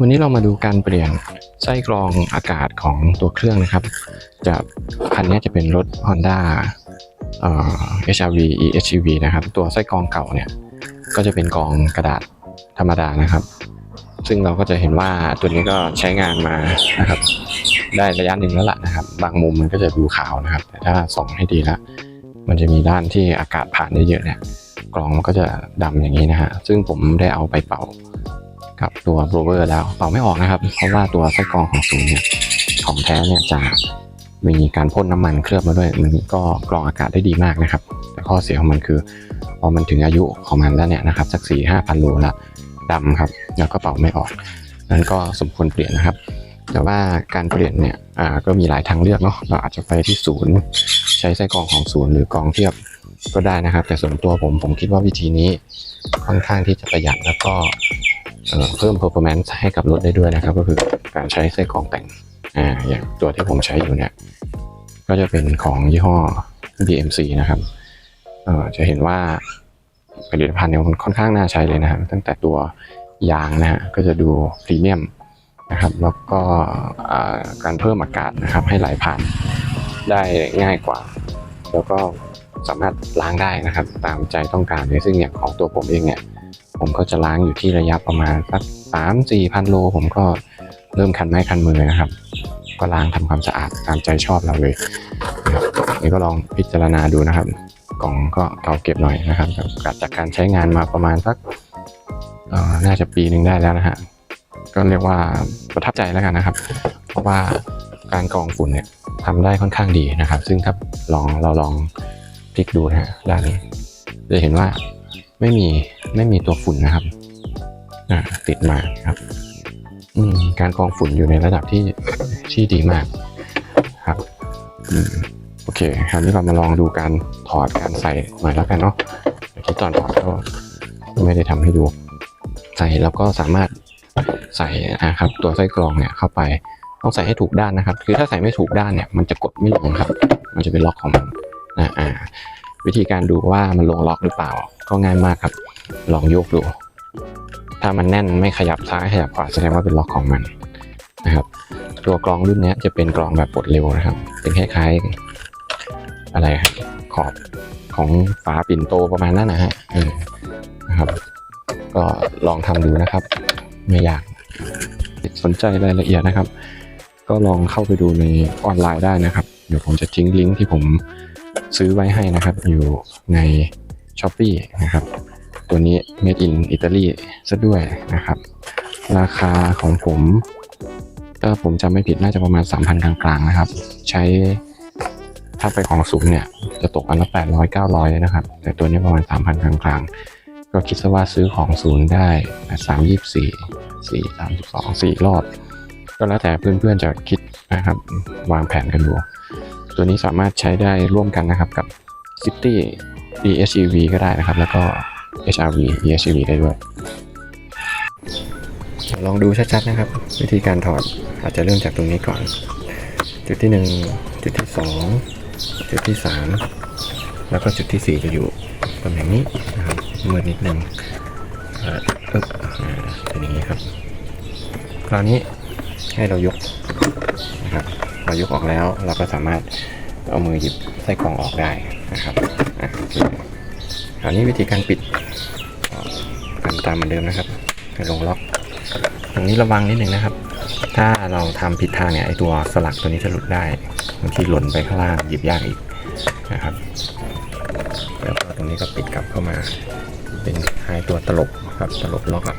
วันนี้เรามาดูการเปลี่ยนไส้กรองอากาศของตัวเครื่องนะครับ จะคันนี้จะเป็นรถ Honda เอ่อ HRV EHEV นะครับ ตัวไส้กรองเก่าเนี่ย ก็จะเป็นกรองกระดาษธรรมดานะครับ ซึ่งเราก็จะเห็นว่าตัวนี้ก็ใช้งานมานะครับ ได้ระยะหนึ่งแล้วล่ะนะครับ บางมุมมันก็จะดูขาวนะครับ แต่ถ้าส่องให้ดีแล้ว มันจะมีด้านที่อากาศผ่านได้เยอะเนี่ยกรองมันก็จะดำอย่างนี้นะฮะ ซึ่งผมได้เอาไปเป่า กับตัวโบรเวอร์แล้วเป่าไม่ออกนะครับ เพราะว่าตัวไส้กรองของศูนย์เนี่ยของแท้เนี่ยจะมีการพ่นน้ำมันเคลือบมาด้วยมันก็กรองอากาศได้ดีมากนะครับ แต่ข้อเสียของมันคือพอมันถึงอายุของมันแล้วเนี่ยนะครับสักสี่ห้าพันโลละดำครับแล้วก็เป่าไม่ออกนั้นก็สมควรเปลี่ยนนะครับ แต่ว่าการเปลี่ยนเนี่ยอ่าก็มีหลายทางเลือกเนาะเราอาจจะไปที่ศูนย์ ใช้ไส้กรองของศูนย์หรือกรองเทียบก็ได้นะครับ แต่ส่วนตัวผมผมคิดว่าวิธีนี้ค่อนข้างที่จะประหยัดแล้วก็ เพิ่ม performance ให้กับรถได้ด้วยนะครับ ก็คือการใช้ไส้กรองแต่งอ่าอย่างตัวที่ผมใช้อยู่เนี่ย ก็จะเป็นของยี่ห้อ BMC นะครับเอ่อจะเห็นว่าผลิตภัณฑ์เนี่ยมันค่อนข้างน่าใช้เลยนะครับ ตั้งแต่ตัวยางนะฮะก็จะดูพรีเมียมนะครับ แล้วก็การเพิ่มอากาศนะครับ ให้ไหลผ่านได้ง่ายกว่า แล้วก็สามารถล้างได้นะครับ ตามใจต้องการเลยซึ่งอย่างของตัวผมเองเนี่ย ผมก็จะล้างอยู่ที่ระยะประมาณสักสามสี่พันโล ผมก็เริ่มคันไม้คันมือนะครับ ก็ล้างทำความสะอาดตามใจชอบเราเลยนะนี่ก็ลองพิจารณาดูนะครับ กล่องก็เก่าเก็บหน่อยนะครับจากการใช้งานมาประมาณสักน่าจะปีหนึ่งได้แล้วนะฮะก็เรียกว่าประทับใจแล้วกันนะครับ เพราะว่าการกรองฝุ่นเนี่ยทำได้ค่อนข้างดีนะครับ ซึ่งถ้าลองเราลองพลิกดูนะฮะด้านนี้จะเห็นว่า ไม่มีไม่มีตัวฝุ่นนะครับอ่าติดมาครับ อืมการกรองฝุ่นอยู่ในระดับที่ที่ดีมากครับอืมโอเค คราวนี้เรามาลองดูการถอดการใส่หน่อยแล้วกันเนาะที่ตอนถอดก็ไม่ได้ทำให้ดู ใส่แล้วก็สามารถใส่นะครับตัวไส้กรองเนี่ยเข้าไปต้องใส่ให้ถูกด้านนะครับ คือถ้าใส่ไม่ถูกด้านเนี่ยมันจะกดไม่ลงครับ มันจะเป็นล็อกของมันอ่าอ่า วิธีการดูว่ามันลงล็อกหรือเปล่า ก็ง่ายมากครับ ลองโยกดู ถ้ามันแน่นไม่ขยับซ้ายขยับขวาแสดงว่าเป็นล็อกของมันนะครับตัวกรองรุ่นนี้จะเป็นกรองแบบปลดเร็วนะครับ เป็นคล้ายๆอะไรครับขอบของฝาปิ่นโตประมาณนั้นนะฮะนะครับ ก็ลองทำดูนะครับ ไม่ยากสนใจรายละเอียดนะครับ ก็ลองเข้าไปดูในออนไลน์ได้นะครับ เดี๋ยวผมจะทิ้งลิงก์ที่ผม ซื้อไว้ให้นะครับ อยู่ใน s h อ p e e นะครับ ตัวนี้ made in Italy ซะด้วยนะครับ ราคาของผมถ้าผมจำไม่ผิดน่าจะประมาณ 3,000 กลางๆนะครับ ใช้ถ้าไปของสูงเนี่ย จะตกอันละ 800 900 นะครับ แต่ตัวนี้ประมาณ 3,000 กลางๆ ก็คิดซะว่าซื้อของศูนย์ได้ 3 24 4 32 4 รอบ ก็แล้วแต่เพื่อนๆจะคิดนะครับ วางแผนกันดู ตัวนี้สามารถใช้ได้ร่วมกันนะครับกับ City DHEV ก็ได้นะครับ แล้วก็ HRV DHEV ได้ด้วย ลองดูชัดๆนะครับ วิธีการถอดอาจจะเริ่มจากตรงนี้ก่อน จุดที่ 1 จุดที่ 2 จุดที่ 3 แล้วก็จุดที่ 4 จะอยู่ตำแหน่งนี้นะครับมือนิดนึงเอ่อปึ๊บเป็นอย่างนี้ครับ คราวนี้ให้เรายกนะครับ เรายกออกแล้ว เราก็สามารถเอามือหยิบไส้กรองออกได้นะครับอะอเคราวนี้วิธีการปิดทำตามเหมือนเดิมนะครับให้ลงล็อก ตรงนี้ระวังนิดหนึ่งนะครับ ถ้าเราทำผิดทางเนี่ยไอตัวสลักตัวนี้จะหลุดได้บางทีหล่นไปข้างล่างหยิบยากอีกนะครับ แล้วก็ตรงนี้ก็ปิดกลับเข้ามา เป็นคล้ายตัวตลบครับตลบล็อกอะ